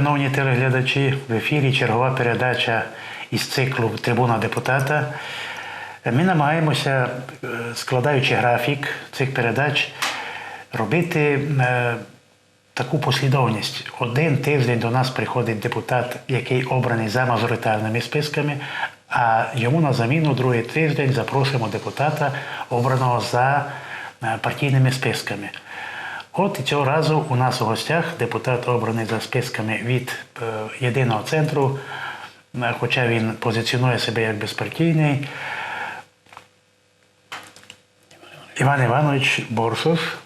шановні телеглядачі, в ефірі чергова передача із циклу Трибуна депутата. Ми намагаємося, е, складаючи графік цих передач, робити е, таку послідовність. Один тиждень до нас приходить депутат, який обраний за мажоритарними списками, а йому на заміну другий тиждень запросимо депутата, обраного за е, партійними списками. От і цього разу у нас у гостях депутат обраний за списками від е, єдиного центру, е, хоча він позиціонує себе як безпартійний. Іван Іванович Борсов.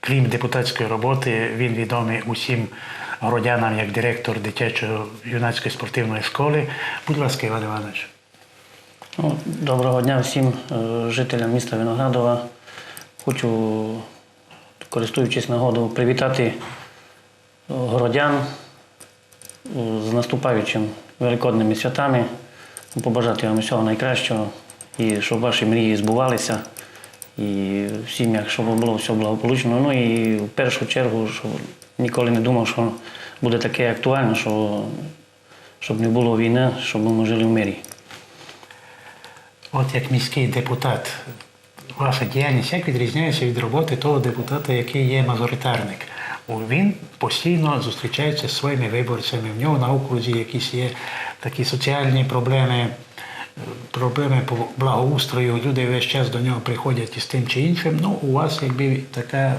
Крім депутатської роботи, він відомий усім городянам як директор дитячо-юнацької спортивної школи. Будь ласка, Іван Іванович. Ну, Доброго дня всім е, жителям міста Виноградова. Хочу, користуючись нагодою, привітати е, городян е, з наступаючим великодними святами, побажати вам всього найкращого і щоб ваші мрії збувалися. І в сім'ях, щоб було все благополучно. Ну і в першу чергу, щоб ніколи не думав, що буде таке актуально, що, щоб не було війни, щоб ми жили в мирі. От як міський депутат, ваша діяльність як відрізняється від роботи того депутата, який є мажоритарник? Він постійно зустрічається з своїми виборцями, в нього на окрузі якісь є такі соціальні проблеми, е, проблеми по благоустрою. Люди весь час до нього приходять із тим чи іншим. Ну, у вас якби така е,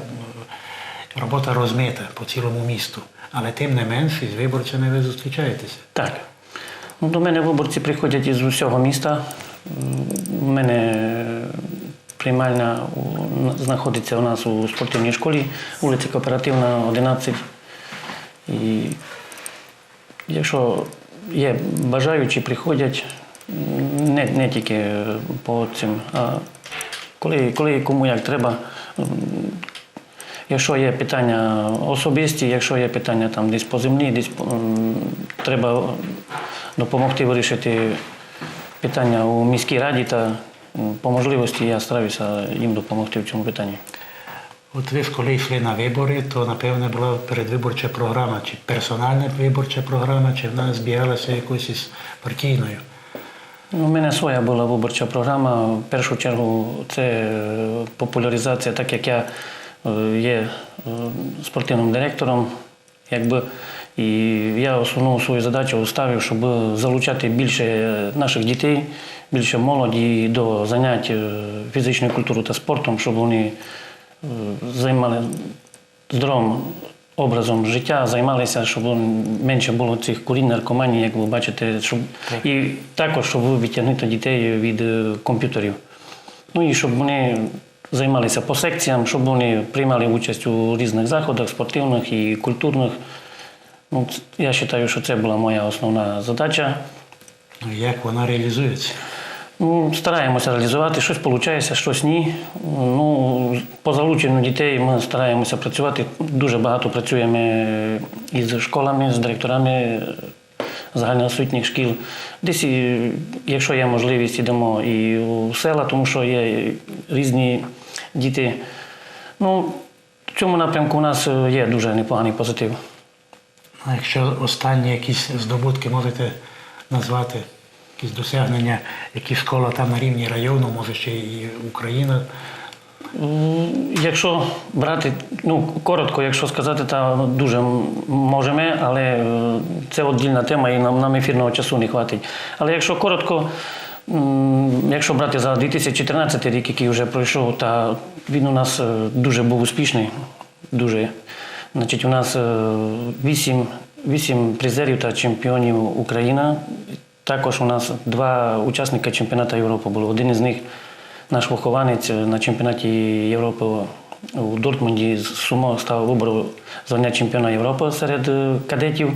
робота розмита по цілому місту. Але тим не менш із виборцями ви зустрічаєтеся. Так. Ну, до мене виборці приходять із усього міста. У мене приймальня у- знаходиться у нас у спортивній школі, вулиця Кооперативна, 11. І якщо є бажаючі, приходять не, не тільки по цим, а коли, коли кому як треба. Якщо є питання особисті, якщо є питання там десь по землі, десь треба допомогти вирішити питання у міській раді, та по можливості я стараюся їм допомогти в цьому питанні. От ви ж коли йшли на вибори, то напевне була передвиборча програма, чи персональна виборча програма, чи вона збігалася якось із партійною. Ну, У мене своя була виборча програма. В першу чергу це е, популяризація, так як я е, є е, спортивним директором, якби, і я основну свою задачу ставив, щоб залучати більше наших дітей, більше молоді до занять е, фізичною культурою та спортом, щоб вони е, займали здоровим образом життя, займалися, щоб менше було цих курінь, наркоманій, як ви бачите, щоб і також, щоб відтягнути дітей від е, комп'ютерів. Ну і щоб вони займалися по секціям, щоб вони приймали участь у різних заходах, спортивних і культурних. Ну, я вважаю, що це була моя основна задача. Ну, Як вона реалізується? Ну, Стараємося реалізувати, щось виходить, щось ні. Ну, по залученню дітей ми стараємося працювати. Дуже багато працюємо із школами, з директорами загальноосвітніх шкіл. Десь, якщо є можливість, йдемо і у села, тому що є різні діти. Ну, в цьому напрямку у нас є дуже непоганий позитив. А якщо останні якісь здобутки можете назвати, якісь досягнення, які школа там на рівні району, може ще і Україна. Якщо брати, ну коротко, якщо сказати, то дуже можемо, але е, це віддільна тема і нам, нам ефірного часу не хватить. Але якщо коротко, якщо брати за 2014 рік, який вже пройшов, то він у нас е, дуже був успішний. Дуже. Значить, у нас е, вісім, призерів та чемпіонів України. Також у нас два учасника чемпіонату Європи було. Один із них наш вихованець на чемпіонаті Європи у Дортмунді з Сумо став вибору звання чемпіона Європи серед е, кадетів.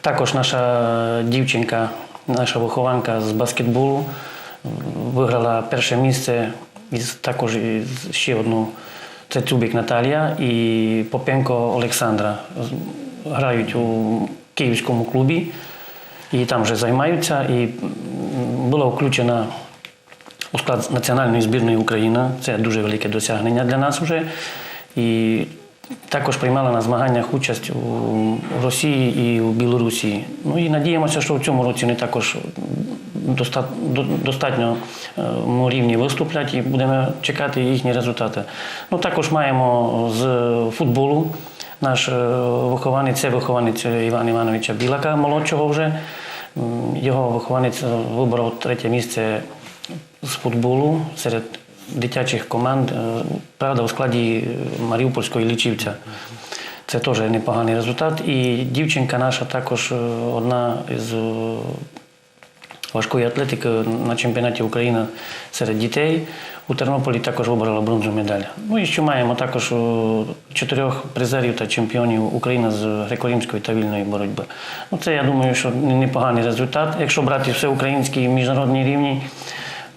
Також наша дівчинка, наша вихованка з баскетболу е, виграла перше місце із також ще одну. Це Цюбік Наталія і Попенко Олександра. Грають у київському клубі і там вже займаються. І була включена у склад національної збірної України. Це дуже велике досягнення для нас вже. І також приймали на змаганнях участь у Росії і у Білорусі. Ну і надіємося, що в цьому році вони також доста- достатньо е, рівні виступлять і будемо чекати їхні результати. Ну також маємо з футболу. Наш е, вихованець, це вихованець Івана Івановича Білака, молодшого вже. Його вихованець е, вибрав третє місце з футболу серед дитячих команд, е, правда, у складі Маріупольського лічівця. Це теж непоганий результат. І дівчинка наша також одна е, важкої атлетики на чемпіонаті України серед дітей. У Тернополі також виборола бронзову медаль. Ну і ще маємо також чотирьох призерів та чемпіонів України з греко-римської та вільної боротьби. Ну, це я думаю, що непоганий результат. Якщо брати всеукраїнський і міжнародний рівні,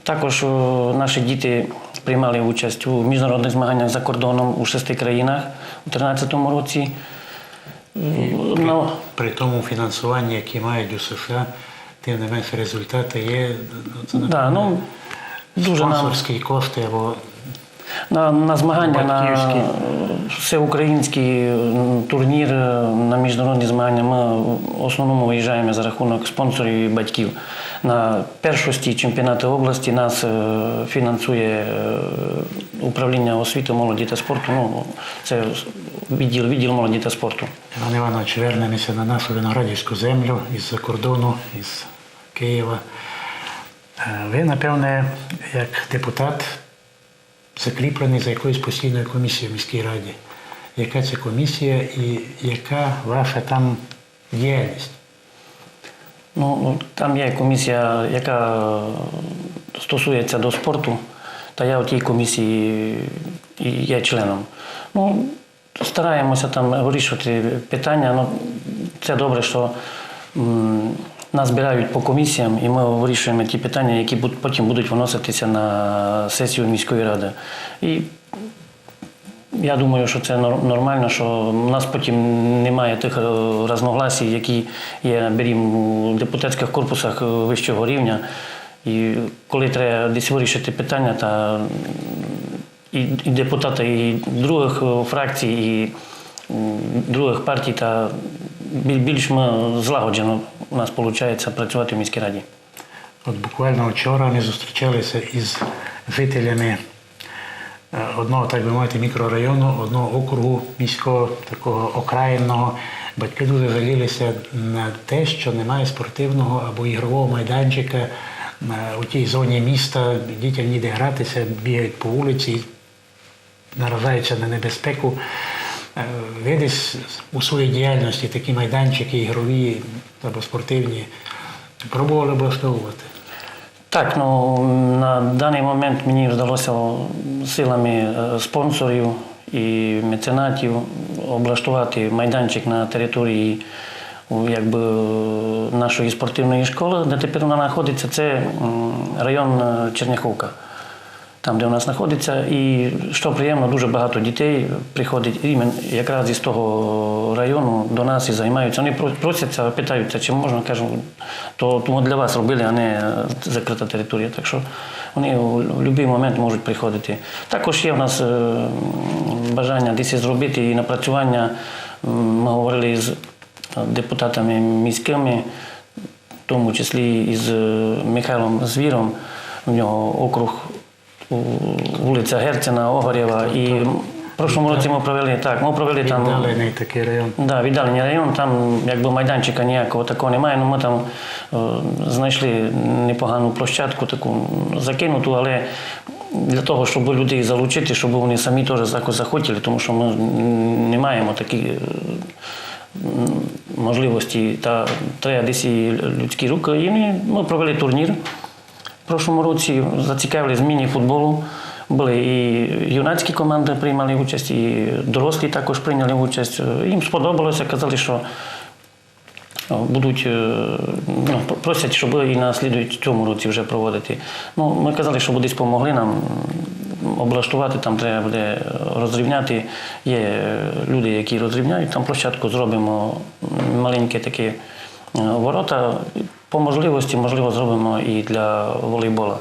також е, наші діти приймали участь у міжнародних змаганнях за кордоном у шести країнах у 2013 році. Ну, При тому фінансуванні, яке мають у США, тим не менше результати є. Це, Це да, ну, дуже нам кошти або На, на змагання на Батьківські. е, всеукраїнський турнір, е, на міжнародні змагання ми в основному виїжджаємо за рахунок спонсорів і батьків. На першості чемпіонати області нас е, фінансує управління освіти, молоді та спорту. Ну, це відділ, відділ молоді та спорту. Іван Іванович, вернемося на нашу виноградівську землю із-за кордону, із Києва. Ви, напевне, як депутат, закріплений за якоюсь постійною комісією в міській раді. Яка це комісія і яка ваша там діяльність? Ну, там є комісія, яка стосується до спорту, та я у тій комісії є членом. Ну, стараємося там вирішувати питання. Ну, це добре, що нас збирають по комісіям, і ми вирішуємо ті питання, які потім будуть виноситися на сесію міської ради. І я думаю, що це нор- нормально, що в нас потім немає тих е, які є берім у депутатських корпусах е, вищого рівня. І коли треба десь вирішити питання, та і, і депутати і других е, фракцій, і других партій, та більш ми злагоджено у нас виходить працювати в міській раді. От буквально вчора ми зустрічалися із жителями одного, так би мовити, мікрорайону, одного округу міського, такого окраїнного. Батьки дуже жалілися на те, що немає спортивного або ігрового майданчика у тій зоні міста. Дітям ніде гратися, бігають по вулиці, наражаються на небезпеку. Е, Ви десь у своїй діяльності такі майданчики ігрові або спортивні пробували облаштовувати. Так, ну на даний момент мені вдалося силами е, спонсорів і меценатів облаштувати майданчик на території якби, е, нашої спортивної школи, де тепер вона знаходиться, це район Черняховка. Там, де у нас знаходиться, і що приємно, дуже багато дітей приходить іменно якраз із того району до нас і займаються. Вони просяться, питаються, чи можна, кажу, то тому для вас робили, а не закрита територія. Так що вони у будь-який момент можуть приходити. Також є в нас е, бажання десь зробити і напрацювання. Ми говорили з депутатами міськими, в тому числі із е, Михайлом Звіром. У нього округ вулиця Герцена, Огорєва. І в прошлому році ми провели так, ми провели там. Віддалений такий район. Да, віддалений район, там якби майданчика ніякого такого немає. Ну, ми там знайшли непогану площадку, таку закинуту, але для того, щоб людей залучити, щоб вони самі теж якось захотіли, тому що ми не маємо такі е, можливості та треба десь і людські руки. І ми провели турнір. Прошлому році зацікавили зміні футболу. Були і юнацькі команди приймали участь, і дорослі також прийняли участь. Їм сподобалося, казали, що будуть, е, ну, просять, щоб і на слідуючому році вже проводити. Ну, ми казали, що десь допомогли нам облаштувати, там треба буде розрівняти. Є е, люди, які розрівняють, там площадку зробимо маленькі такі е, ворота. По можливості, можливо, зробимо і для волейбола.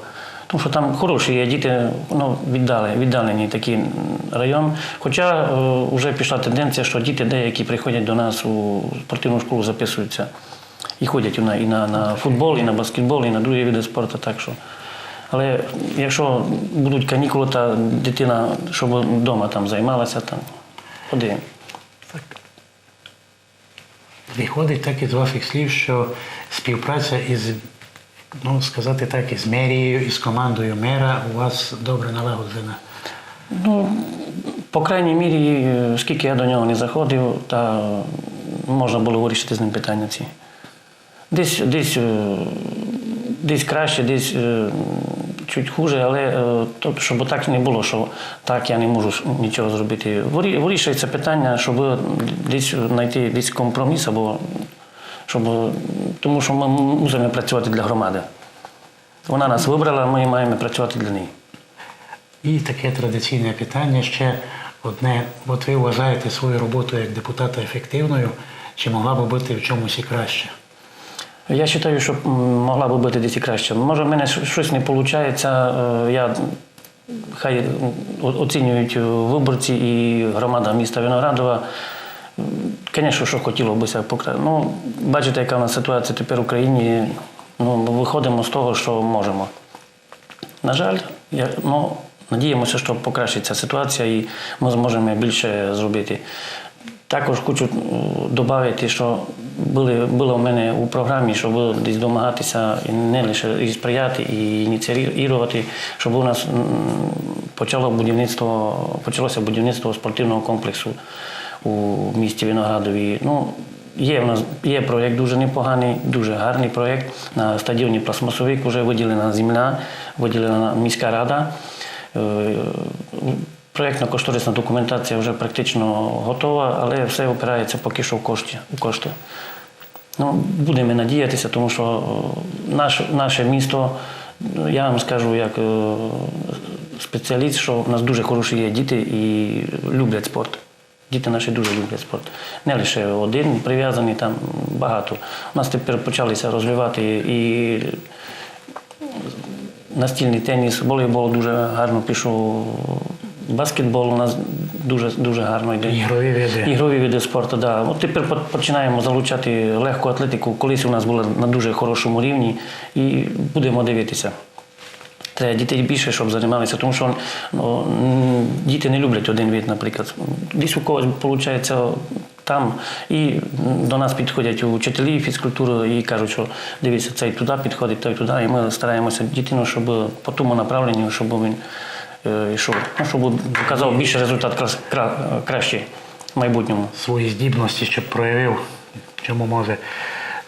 Тому що там хороші є діти, ну, віддали, віддалений такий район. Хоча е, вже пішла тенденція, що діти деякі приходять до нас у спортивну школу, записуються і ходять і на, і на, на футбол, і на баскетбол, і на другі види спорту. Так що. Але якщо будуть канікули, та дитина, щоб вдома там займалася, там подивимо. Виходить так із ваших слів, що співпраця із, ну сказати так, із мерією, із командою мера у вас добре налагоджена. Ну, по крайній мірі, е, скільки я до нього не заходив, та можна було вирішити з ним питання ці. Десь, десь, е, десь краще, десь е, чуть хуже, але тобто, щоб так не було, що так я не можу нічого зробити. Вирішується питання, щоб знайти десь компроміс, або щоб, тому що ми мусимо працювати для громади. Вона нас вибрала, ми маємо працювати для неї. І таке традиційне питання ще одне. От ви вважаєте свою роботу як депутата ефективною, чи могла б бути в чомусь і краще? Я вважаю, що могла б бути десь краще. Може, в мене щось не виходить. Я хай оцінюють е, виборці і громада міста Виноградова. Звісно, що хотіло б покра... Ну, бачите, яка в нас ситуація тепер в Україні. Ну, виходимо з того, що можемо. На жаль, я, ну, надіємося, що покращиться ситуація і ми зможемо більше зробити. Також хочу додати, що були, було в мене у програмі, щоб десь домагатися і не лише і сприяти, і ініціювати, щоб у нас почало будівництво, почалося будівництво спортивного комплексу у місті Виноградові. Ну, Є в нас є проєкт дуже непоганий, дуже гарний проєкт. На стадіоні Пластмасовик вже виділена земля, виділена міська рада. Е, Проєктно-кошторисна документація вже практично готова, але все опирається поки що в кошти. Ну, будемо надіятися, тому що е, наш, наше місто, я вам скажу як е, спеціаліст, що в нас дуже хороші є діти і люблять спорт. Діти наші дуже люблять спорт. Не лише один прив'язаний, там багато. У нас тепер почалися розвивати і настільний теніс, волейбол дуже гарно пішов. Баскетбол у нас дуже, дуже гарно йде. Ігрові види. Ігрові види спорту, да. От тепер починаємо залучати легку атлетику. Колись у нас була на дуже хорошому рівні і будемо дивитися. Треба дітей більше, щоб займалися, тому що ну, діти не люблять один вид, наприклад. Десь у когось виходить там, і до нас підходять учителі фізкультури і кажуть, що дивіться, цей туди підходить, той туди. І ми стараємося дитину, щоб по тому направленню, щоб він е, йшов, ну, щоб показав більше результат крас- кра- кращий в майбутньому. Свої здібності, щоб проявив, чому може.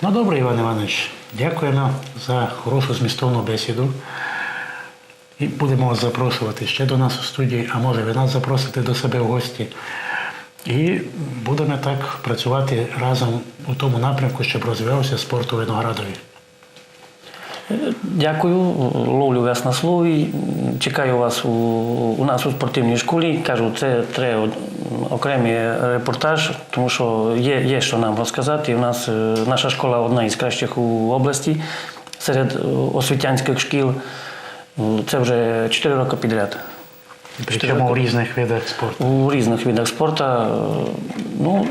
Ну добре, Іван Іванович, дякуємо за хорошу змістовну бесіду. І будемо вас запрошувати ще до нас у студії, а може ви нас запросите до себе в гості. І будемо так працювати разом у тому напрямку, щоб розвивався спорт у Виноградові. Дякую, ловлю вас на слові. Чекаю вас у, у нас у спортивній школі. Кажу, це треба окремий репортаж, тому що є, є що нам розказати. У нас е, наша школа одна із кращих у області серед е, освітянських шкіл. Це вже 4 роки підряд. Причому у різних видах спорту. У різних видах спорту. Е, Ну,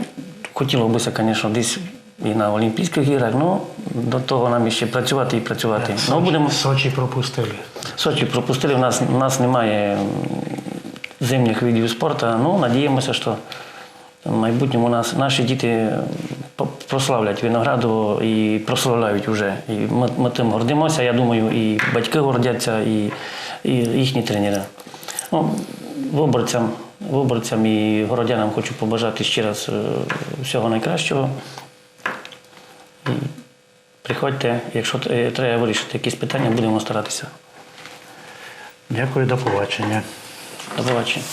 хотілося б, звісно, десь і на Олімпійських іграх, але до того нам ще працювати і працювати. Ну, будемо Сочі пропустили. Сочі пропустили. У нас, у нас немає зимніх видів спорту. Ну, надіємося, що в майбутньому нас наші діти прославлять Винограду і прославляють вже. І ми, ми тим гордимося. Я думаю, і батьки гордяться, і, і їхні тренери. Ну, виборцям, виборцям і городянам хочу побажати ще раз е, всього найкращого. Приходьте, якщо е, треба вирішити якісь питання, будемо старатися. Дякую, до побачення. До побачення.